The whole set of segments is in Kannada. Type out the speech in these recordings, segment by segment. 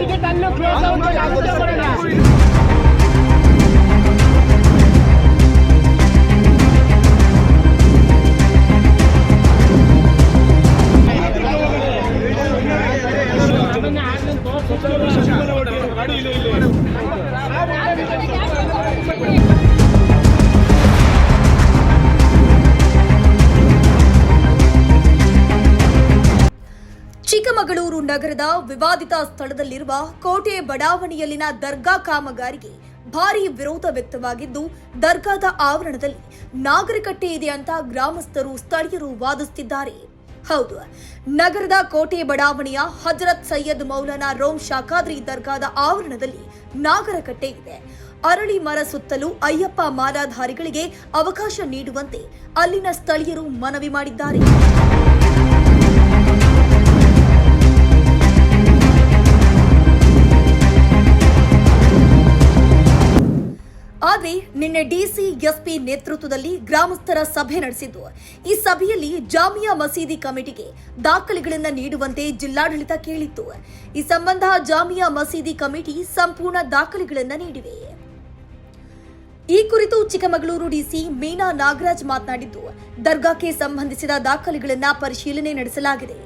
టికెట్ అన్ని క్లోజ్ అవుతుంది ನಗರದ ವಿವಾದಿತ ಸ್ಥಳದಲ್ಲಿರುವ ಕೋಟೆ ಬಡಾವಣೆಯಲ್ಲಿನ ದರ್ಗಾ ಕಾಮಗಾರಿಗೆ ಭಾರಿ ವಿರೋಧ ವ್ಯಕ್ತವಾಗಿದ್ದು, ದರ್ಗಾದ ಆವರಣದಲ್ಲಿ ನಾಗರಿಕಟ್ಟೆ ಇದೆ ಅಂತ ಗ್ರಾಮಸ್ಥರು ಸ್ಥಳೀಯರು ವಾದಿಸುತ್ತಿದ್ದಾರೆ. ಹೌದು, ನಗರದ ಕೋಟೆ ಬಡಾವಣೆಯ ಹಜರತ್ ಸೈಯದ್ ಮೌಲಾನಾ ರೋಮ್ ಶಾಖಾದ್ರಿ ದರ್ಗಾದ ಆವರಣದಲ್ಲಿ ನಾಗರಕಟ್ಟೆ ಇದೆ. ಅರಳಿ ಮರ ಸುತ್ತಲೂ ಅಯ್ಯಪ್ಪ ಮಾಲಾಧಾರಿಗಳಿಗೆ ಅವಕಾಶ ನೀಡುವಂತೆ ಅಲ್ಲಿನ ಸ್ಥಳೀಯರು ಮನವಿ ಮಾಡಿದ್ದಾರೆ. ಆದರೆ ನಿನ್ನೆ ಡಿಸಿ, ಎಸ್ಪಿ ನೇತೃತ್ವದಲ್ಲಿ ಗ್ರಾಮಸ್ಥರ ಸಭೆ ನಡೆಸಿದ್ದು. ಈ ಸಭೆಯಲ್ಲಿ ಜಾಮಿಯಾ ಮಸೀದಿ ಕಮಿಟಿಗೆ ದಾಖಲೆಗಳನ್ನು ನೀಡುವಂತೆ ಜಿಲ್ಲಾಡಳಿತ ಕೇಳಿತ್ತು. ಈ ಸಂಬಂಧ ಜಾಮಿಯಾ ಮಸೀದಿ ಕಮಿಟಿ ಸಂಪೂರ್ಣ ದಾಖಲೆಗಳನ್ನು ನೀಡಿವೆ. ಈ ಕುರಿತು ಚಿಕ್ಕಮಗಳೂರು ಡಿಸಿ ಮೀನಾ ನಾಗರಾಜ್ ಮಾತನಾಡಿದ್ದು, ದರ್ಗಾಕ್ಕೆ ಸಂಬಂಧಿಸಿದ ದಾಖಲೆಗಳನ್ನು ಪರಿಶೀಲನೆ ನಡೆಸಲಾಗಿದೆ.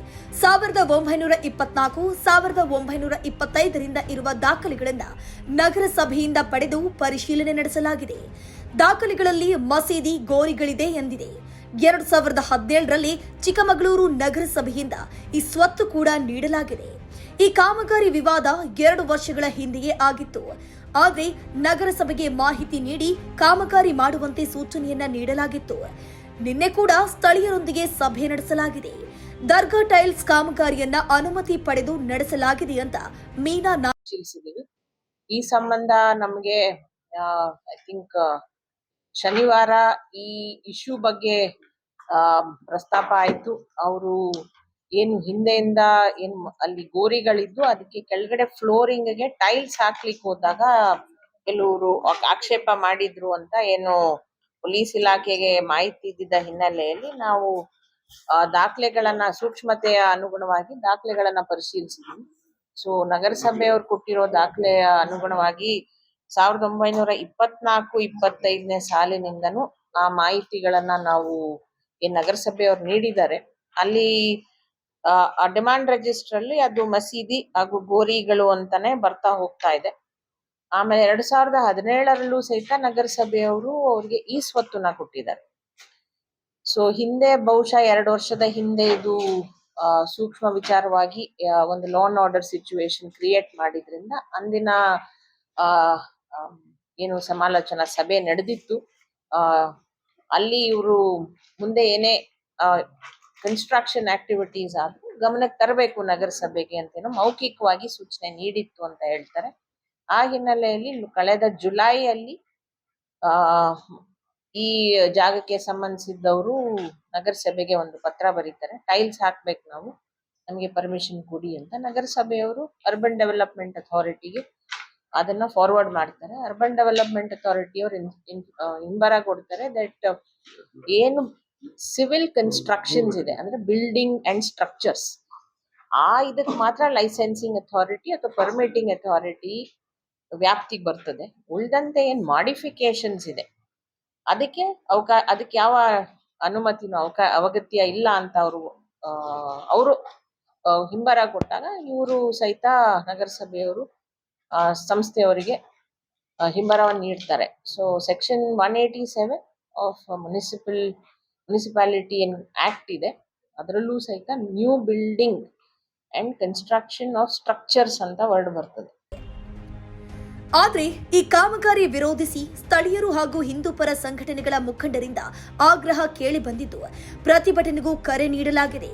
ಸಾವಿರದ ಒಂಬೈನೂರ ಇಪ್ಪತ್ನಾಲ್ಕು, ಸಾವಿರದ ಒಂಬೈನೂರ ಇಪ್ಪತ್ತೈದರಿಂದ ಇರುವ ದಾಖಲೆಗಳನ್ನು ನಗರಸಭೆಯಿಂದ ಪಡೆದು ಪರಿಶೀಲನೆ ನಡೆಸಲಾಗಿದೆ. ದಾಖಲೆಗಳಲ್ಲಿ ಮಸೀದಿ, ಗೋರಿಗಳಿದೆ ಎಂದಿದೆ. ಎರಡು ಸಾವಿರದ ಹದಿನೇಳರಲ್ಲಿ ಚಿಕ್ಕಮಗಳೂರು ನಗರಸಭೆಯಿಂದ ಈ ಸ್ವತ್ತು ಕೂಡ ನೀಡಲಾಗಿದೆ. ಈ ಕಾಮಗಾರಿ ವಿವಾದ ಎರಡು ವರ್ಷಗಳ ಹಿಂದೆಯೇ ಆಗಿತ್ತು. ಆದರೆ ನಗರಸಭೆಗೆ ಮಾಹಿತಿ ನೀಡಿ ಕಾಮಗಾರಿ ಮಾಡುವಂತೆ ಸೂಚನೆಯನ್ನ ನೀಡಲಾಗಿತ್ತು. ನಿನ್ನೆ ಕೂಡ ಸ್ಥಳೀಯರೊಂದಿಗೆ ಸಭೆ ನಡೆಸಲಾಗಿದೆ. ದರ್ಗಾ ಟೈಲ್ಸ್ ಕಾಮಗಾರಿಯನ್ನ ಅನುಮತಿ ಪಡೆದು ನಡೆಸಲಾಗಿದೆ ಅಂತ ಮೀನಾ ತಿಳಿಸಿದ್ದೀವಿ ಈ ಸಂಬಂಧ ನಮಗೆ ಐ ಥಿಂಕ್ ಶನಿವಾರ ಈ ಇಶ್ಯೂ ಬಗ್ಗೆ ಪ್ರಸ್ತಾಪ ಆಯಿತು. ಅವರು ಏನು ಹಿಂದೆಯಿಂದ ಏನು ಅಲ್ಲಿ ಗೋರಿಗಳಿದ್ದು ಅದಕ್ಕೆ ಕೆಳಗಡೆ ಫ್ಲೋರಿಂಗ್ಗೆ ಟೈಲ್ಸ್ ಹಾಕ್ಲಿಕ್ಕೆ ಹೋದಾಗ ಕೆಲವರು ಆಕ್ಷೇಪ ಮಾಡಿದ್ರು ಅಂತ ಏನು ಪೊಲೀಸ್ ಇಲಾಖೆಗೆ ಮಾಹಿತಿ ಇದ್ದಿದ್ದ ಹಿನ್ನೆಲೆಯಲ್ಲಿ ನಾವು ದಾಖಲೆಗಳನ್ನ, ಸೂಕ್ಷ್ಮತೆಯ ಅನುಗುಣವಾಗಿ ದಾಖಲೆಗಳನ್ನ ಪರಿಶೀಲಿಸಿದ್ವಿ. ಸೊ ನಗರಸಭೆಯವರು ಕೊಟ್ಟಿರೋ ದಾಖಲೆಯ ಅನುಗುಣವಾಗಿ ಸಾವಿರದ ಒಂಬೈನೂರ ಇಪ್ಪತ್ನಾಲ್ಕು, ಇಪ್ಪತ್ತೈದನೇ ಸಾಲಿನಿಂದನೂ ಆ ಮಾಹಿತಿಗಳನ್ನ ನಾವು ಈ ನಗರಸಭೆಯವರು ನೀಡಿದ್ದಾರೆ. ಅಲ್ಲಿ ಆ, ಡಿಮ್ಯಾಂಡ್ ರಿಜಿಸ್ಟರ್ ಅಲ್ಲಿ ಅದು ಮಸೀದಿ ಹಾಗೂ ಗೋರಿಗಳು ಅಂತಾನೆ ಬರ್ತಾ ಹೋಗ್ತಾ ಇದೆ. ಆಮೇಲೆ ಎರಡ್ ಸಾವಿರದ ಹದಿನೇಳರಲ್ಲೂ ಸಹಿತ ನಗರಸಭೆಯವರು ಅವ್ರಿಗೆ ಈ ಸ್ವತ್ತನ್ನ ಕೊಟ್ಟಿದ್ದಾರೆ. ಸೊ ಹಿಂದೆ ಬಹುಶಃ ಎರಡು ವರ್ಷದ ಹಿಂದೆ ಇದು ಸೂಕ್ಷ್ಮ ವಿಚಾರವಾಗಿ ಒಂದು ಲಾನ್ ಆರ್ಡರ್ ಸಿಚುವೇಶನ್ ಕ್ರಿಯೇಟ್ ಮಾಡಿದ್ರಿಂದ ಅಂದಿನ ಏನು ಸಮಾಲೋಚನಾ ಸಭೆ ನಡೆದಿತ್ತು. ಅಲ್ಲಿ ಇವರು ಮುಂದೆ ಏನೇ ಕನ್ಸ್ಟ್ರಕ್ಷನ್ ಆಕ್ಟಿವಿಟೀಸ್ ಆದರೂ ಗಮನಕ್ಕೆ ತರಬೇಕು ನಗರಸಭೆಗೆ ಅಂತೇನು ಮೌಖಿಕವಾಗಿ ಸೂಚನೆ ನೀಡಿತ್ತು ಅಂತ ಹೇಳ್ತಾರೆ. ಆ ಹಿನ್ನೆಲೆಯಲ್ಲಿ ಕಳೆದ ಜುಲೈಯಲ್ಲಿ ಈ ಜಾಗಕ್ಕೆ ಸಂಬಂಧಿಸಿದ್ದವರು ನಗರಸಭೆಗೆ ಒಂದು ಪತ್ರ ಬರೀತಾರೆ. ಟೈಲ್ಸ್ ಹಾಕ್ಬೇಕು ನಾವು. ನಮಗೆ ಪರ್ಮಿಷನ್ ಕೊಡಿ ಅಂತ ನಗರಸಭೆಯವರು ಅರ್ಬನ್ ಡೆವಲಪ್ಮೆಂಟ್ ಅಥಾರಿಟಿಗೆ ಅದನ್ನ ಫಾರ್ವರ್ಡ್ ಮಾಡ್ತಾರೆ. ಅರ್ಬನ್ ಡೆವಲಪ್ಮೆಂಟ್ ಅಥಾರಿಟಿಯವರು ಹಿಂಬರ ಕೊಡ್ತಾರೆ ದಟ್ ಏನು ಸಿವಿಲ್ ಕನ್ಸ್ಟ್ರಕ್ಷನ್ಸ್ ಇದೆ. ಅಂದ್ರೆ ಬಿಲ್ಡಿಂಗ್ ಅಂಡ್ ಸ್ಟ್ರಕ್ಚರ್ಸ್ ಆ ಇದಕ್ಕೆ ಮಾತ್ರ ಲೈಸೆನ್ಸಿಂಗ್ ಅಥಾರಿಟಿ ಅಥವಾ ಪರ್ಮಿಟಿಂಗ್ ಅಥಾರಿಟಿ ವ್ಯಾಪ್ತಿಗೆ ಬರ್ತದೆ. ಉಳ್ದಂತೆ ಏನ್ ಮಾಡಿಫಿಕೇಶನ್ಸ್ ಇದೆ. ಅದಕ್ಕೆ ಅವಕಾ, ಅದಕ್ಕೆ ಯಾವ ಅನುಮತಿನೂ ಅವಕಾ, ಅವಗತ್ಯ ಇಲ್ಲ ಅಂತ ಅವರು ಅವರು ಹಿಂಬರ ಕೊಟ್ಟಾಗ ಇವರು ಸಹಿತ ನಗರಸಭೆಯವರು ಸಂಸ್ಥೆಯವರಿಗೆ ಹಿಂಬರವನ್ನು ನೀಡ್ತಾರೆ. So section one eighty seven of municipal municipality ಏನು ಆ್ಯಕ್ಟ್ ಇದೆ. ಅದರಲ್ಲೂ ಸಹಿತ new building and construction of structures ಅಂತ ವರ್ಡ್ ಬರ್ತದೆ. ಆದ್ರೆ ಈ ಕಾಮಗಾರಿ ವಿರೋಧಿಸಿ ಸ್ಥಳೀಯರು ಹಾಗೂ ಹಿಂದೂ ಪರ ಸಂಘಟನೆಗಳ ಮುಖಂಡರಿಂದ ಆಗ್ರಹ ಕೇಳಿ ಬಂದಿದ್ದು, ಪ್ರತಿಭಟನೆಗೂ ಕರೆ ನೀಡಲಾಗಿದೆ.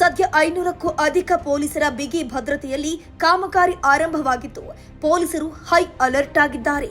ಸದ್ಯ ಐನೂರಕ್ಕೂ ಅಧಿಕ ಪೊಲೀಸರ ಬಿಗಿ ಭದ್ರತೆಯಲ್ಲಿ ಕಾಮಗಾರಿ ಆರಂಭವಾಗಿದ್ದು, ಪೊಲೀಸರು ಹೈ ಅಲರ್ಟ್ ಆಗಿದ್ದಾರೆ.